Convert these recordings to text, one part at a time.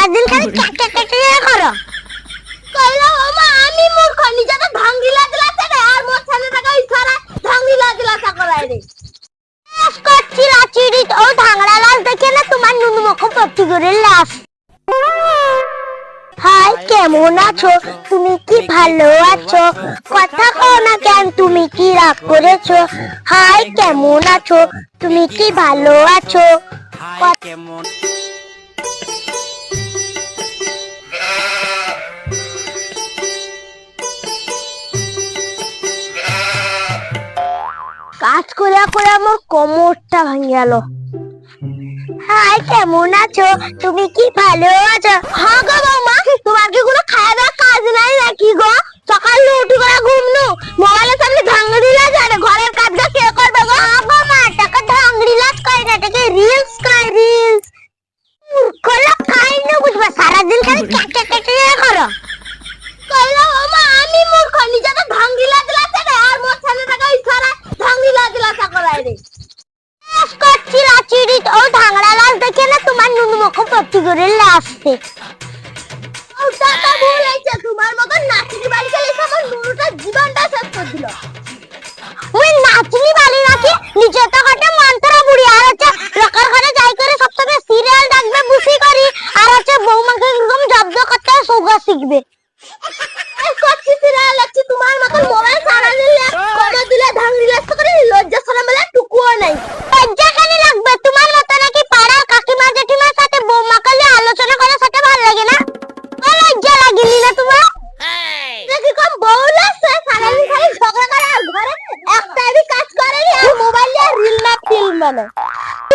সারাদিন খালি ক্যাক ক্যাক ক্যাক করো। কইলা মামা আমি মূর্খ নিজেটা ধাঙ্গিলা দিলাছে রে আর মোর সামনে টাকা ইশারা ধাঙ্গিলা দিলাছে করাই রে। করছি লাচিরি ও ধাংড়া লাস দেখে না তোমার নুনু মুখ পড়তি করে লাস হাই কেমন আছো? তুমি কি ভালো আছো? কথা কও না কেন তুমি কি রাগ করেছ? হাই কেমন আছো? তুমি কি ভালো আছো? হাই কেমন কাজ করে করে আমার কোমরটা ভেঙে গেল হাই কেমন আছো? তুমি কি ভালো আছো? হ্যাঁ গো বৌমা, তোমার কি কোনো তো ভুল হয়েছে। তোমার মতো নাচনি গেলে এসে আমার নুনুটা জীবনটা শেষ করে দিল। ওই নাচনি বাড়ি নাকি নিজে তো ঘটে মন্ত্র বুড়ি, আর হচ্ছে শিখবে।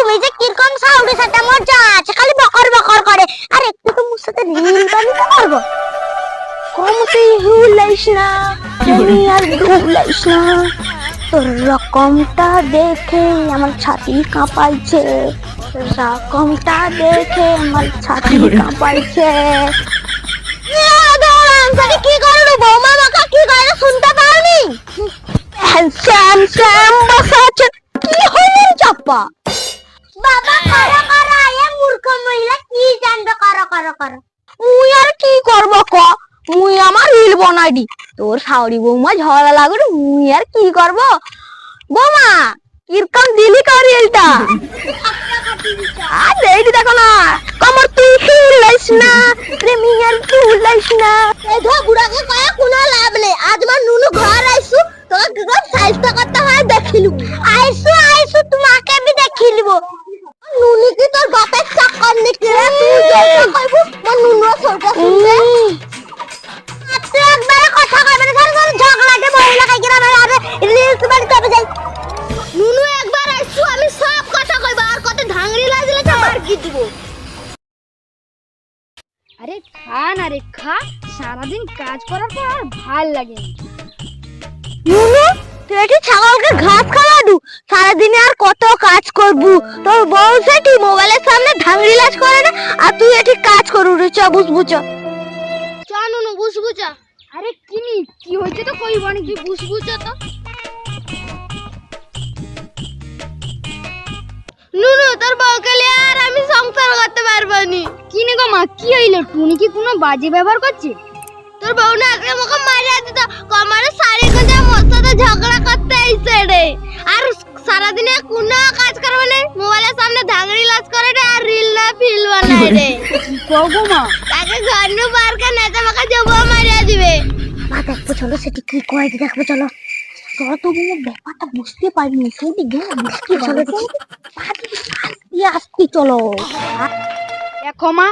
তুমি যে কীরকম যা আছে খালি বকর বকর করে। আর একটু তো মুর সাথে রিল হুলাইস না আর হুলাইস না। তোর রকমটা দেখে আমার ছাতি কাঁপাইছে। রকমটা দেখে আমার ছাতি কাঁপাইছে। কি করল বৌমা মাকা কি করে শুনতে পাওনি? শ্যাম শ্যাম বসা আছে। কি চাপা? বাবা করো করো এ মূর্খ মহিলা কি জানবে? করো করো করো? মুই আর কি করব ক? মুই আমার রিল বানাই দি। তোর সাউরি বৌমা ঝগড়া লাগুন মুই আর কি করব? বৌমা কীরকম দিলি কর রিলটা আর এইটি দেখো না। কমর তুই হিলাইস না প্রেমী আর তুই হিলাইস না। এধা বুড়াকে কয়া কোনো লাভ নেই। আজ আমার নুনু ঘর আইসু তোকে কীরকম সাইজটা করতে হয় দেখিলু আইসু আইসু তোমাকে আমি দেখিলব নুনি কি তোর বাপের চাকর নাকি রে? তুই যেটা কইবু মোর নুনু সরটা শুনবে মাত্র একবারে কথা কইবে না ধর ধর ঝগড়াটে মহিলা কাই কিরা আর রিলস বাড়ি তবে যাই। নুনু একবার আইসু আমি সব কথা কইব আর কত ধাঙ্গরি লাগলে তো মার কি দিব? আরে খা না রে খা সারাদিন কাজ করার পর আর ভালো লাগে নুনু? তুই একটু ছাগলকে ঘাস খাওয়াডু সারাদিনে আর কত কাজ করবু? তোর বউ সেটি মোবাইলের সামনে ধাঙ্গরি লাজ করে না? আর তুই এটি কাজ করু রে চ বুঝবু চ চ নুনু বুঝবু চা আরে কিনি কি হয়েছে তো কইব না কি বুঝবু চা তো? নুনু তোর বউকে লিয়ে আর আমি সংসার করতে পারব নি। কিনে গো মা কি হইল? টুনি কি কোনো বাজে ব্যবহার করছে? বউ না আজকে আমাকে মারিয়া দিত। কমারে শাড়ি গুঁজে মোর সাথে ঝগড়া করতে আইছে রে। আর সারাদিনে কোনো কাজ করবে না। মোবাইলের সামনে ধাঙ্গড়ি লাজ করে রে আর রিল না ফিল বানায় রে। কি কও গো মা। তাকে ঘর নু বার করে না তো আমাকে জব মারিয়া দিবে। মা দেখব চলো সেটি কি কয় দেখব চলো। তোরা তো বউ ব্যাপারটা বুঝতে পারিনি। সেটি গেলে বুঝতে চলো আস্তে চলো। দেখো মা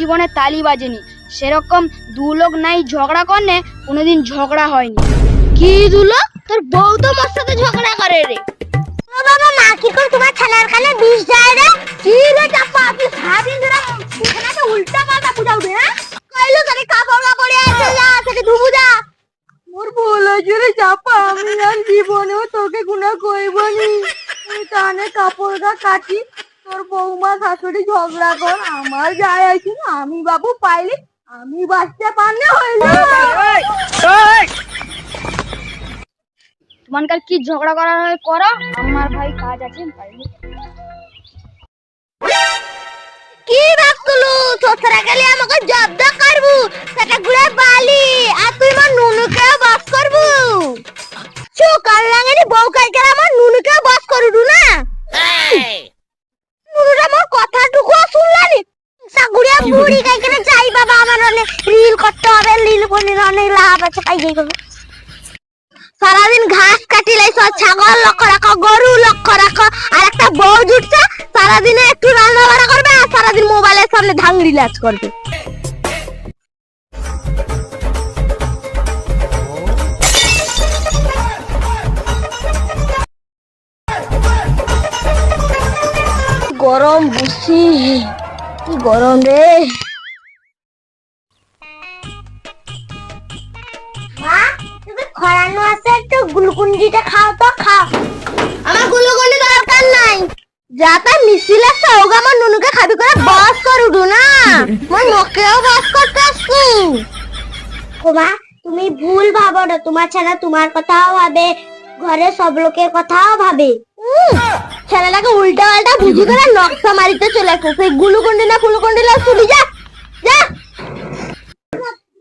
জীবনে তালি বাজেনি। সেরকম দু লোক নাই ঝগড়া করনে কোনোদিন ঝগড়া হয়নি। কি দুলো তোর বউ তো মোর সাথে ঝগড়া করে রে। ও বাবা মা কি করে তোমার ছেলের কানে বিষ যায় রে? কি রে চাপা আপনি সারাদিন ধরে এখানে উল্টা পাল্টা বুঝাও রে হ্যাঁ? কইলো তারে কাপড় কাপড়ে আছে যা সেটা ধুবু যা। মোর ভুল হয়েছে রে চাপা আমি আর জীবনেও তোকে গুণা কইবনি তুই কানে কাপড় গা কাটি তোর বৌমা শাশুড়ি ঝগড়া কর আমার যায় আছে না আমি বাবু পাইলে আমি বাঁচতে পারলে হইল তোমার কি ঝগড়া করার হয় করো। আমার ভাই কাজ আছে কি রাখল শ্বশুরা গেলে আমাকে জব্দ করবু সেটা গুড়ে বালি আর তুই আমার নুনুকে বাস করবু। চু কাল লাগানি বউ কালকে আমার নুনুকে বাস করুডু না নুনুরা আমার কথাটুকু শুনলানি সাগুড়িয়া বুড়ি কালকে যাই বাবা আমার অনেক রিল করতে হবে অনেক লাভ আছে কাই যাই সারাদিন ঘাস কাটি লাইছ, ছাগল লক্ষ্য রাখো, গরু লক্ষ্য রাখো, আর একটা বউ জুটছে, সারাদিনে একটু রান্না বাড়া করবে, আর সারাদিন মোবাইলের সামনে লাচ করবে। গরম বুঝছি গরম রে। তুমি খরানো আছে একটু গ্লুকন্ডিটা খাও তো, খাও। আমার গ্লুকন্ডি দরকার নাই। যা তা মিছিল আছে, ওগা আমার নুনুকে খাবি করে বাস করুডু না। মই মকেও বাস করতে আসছি। মা তুমি ভুল ভাবো না, তোমার ছাড়া তোমার কথাও ভাবে, ঘরে সব লোকের কথাও ভাবে। ছেলেটাকে উল্টা পাল্টা বুঝি করে নকশা মারিতে চলে আসছে, সেই গুলুকন্ডি না ফুলুকন্ডি না যা যা।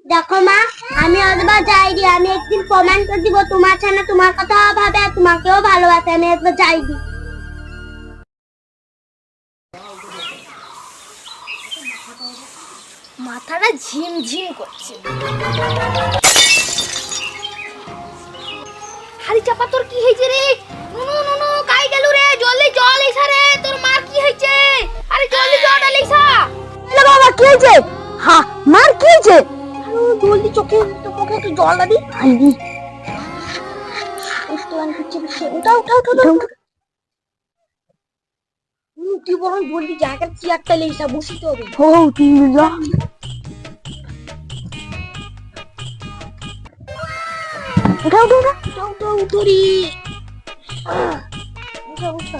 দেখো মা আমি অতবার যাইনি আমি একদিন প্রমাণ করে দিব তোমার ছানা তোমার কথা ভাবে আর তোমাকেও ভালোবাসে আমি একবার যাইনি। মাথাটা ঝিমঝিম করছে। হাড়ি চাপা তোর কি হয়েছে রে? নুনু নুনু কাই গেল রে জলদি জল এসা রে তোর মার কি হয়েছে? আরে জলদি জল এসা হ্যালো বাবা কি হয়েছে? হ্যাঁ মার কি হয়েছে? জলদি চোখে মুখে একটু জল দাবি আইবি উঠা উঠা তুই বরং জলদি জায়গার চেয়ারটা লেসা বসিতে হবে। ও তুই যা। উঠা উঠা উঠা উঠা উঠা উঠা উঠা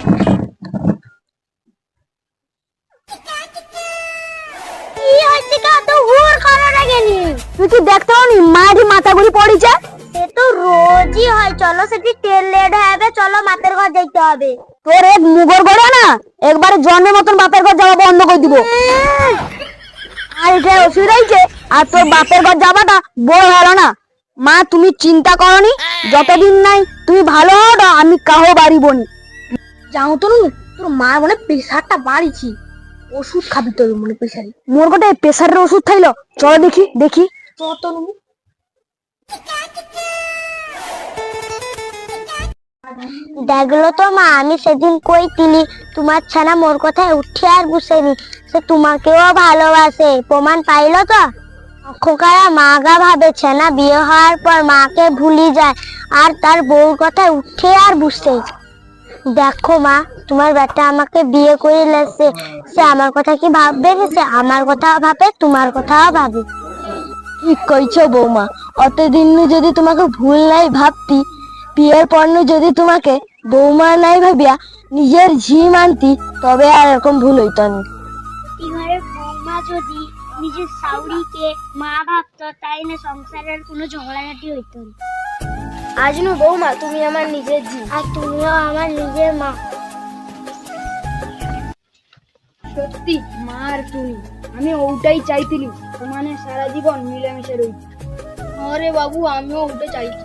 লাগেনি তুই কি দেখতে পাবি মাঝে মাথা গুলি পড়িছে? সে তো রোজই হয়। চলো সেটি তেল লেট হবে চলো মাপের ঘর যেতে হবে। তোর এক মুগর গড়ে না একবারে জন্মের মতন বাপের ঘর যাওয়া বন্ধ করে দিব। আর এটা অসুবিধা হয়েছে আর তোর বাপের ঘর যাবাটা বড় হলো না। মা তুমি চিন্তা করনি? যতদিন নাই তুমি ভালো হও আমি কাহো বাড়ি বনি। যাও তো নু, তোর মা মনে প্রেশারটা বাড়িছি। ওষুধ খাবি তো মনে প্রেশারে মোর গোটে প্রেশারের ওষুধ খাইলো? চলো দেখি দেখি। চতনু দেখল তো মা আমি সেদিন কইতিলি তোমার ছানা মোর কথায় উঠে আর বসেনি সে তোমাকেও ভালোবাসে প্রমাণ পাইলো তো? খোকারা মাগা ভাবে ছানা বিয়ে হওয়ার পর মাকে ভুলি যায় আর তার বউর কথায় উঠে আর বসে দেখো মা তোমার বেটা আমাকে বিয়ে করে লেছে সে আমার কথা কি ভাববে সে আমার কথাও ভাবে তোমার কথাও ভাবে? কি কইছো বৌমা? অতদিন যদি তোমাকে ভুল নাই ভাবতি বিয়ের পর যদি তোমাকে বৌমা নাই ভাবিয়া নিজের ঝি মানতি তবে আর এরকম ভুল হইতো না। ঘরে বৌমা যদি নিজের সাউরিকে মা ভাবতো তাই না সংসারের কোনো ঝগড়াঝাটি হইতো না? আজনু বৌমা তুমি আমার নিজের জি আর তুমিও আমার নিজের মা। সত্যি মা আর তুমি। আমি ওটাই চাইছিলি মানে সারা জীবন মিলেমিশে রইছি। আরে বাবু আমিও ওটা চাইছি।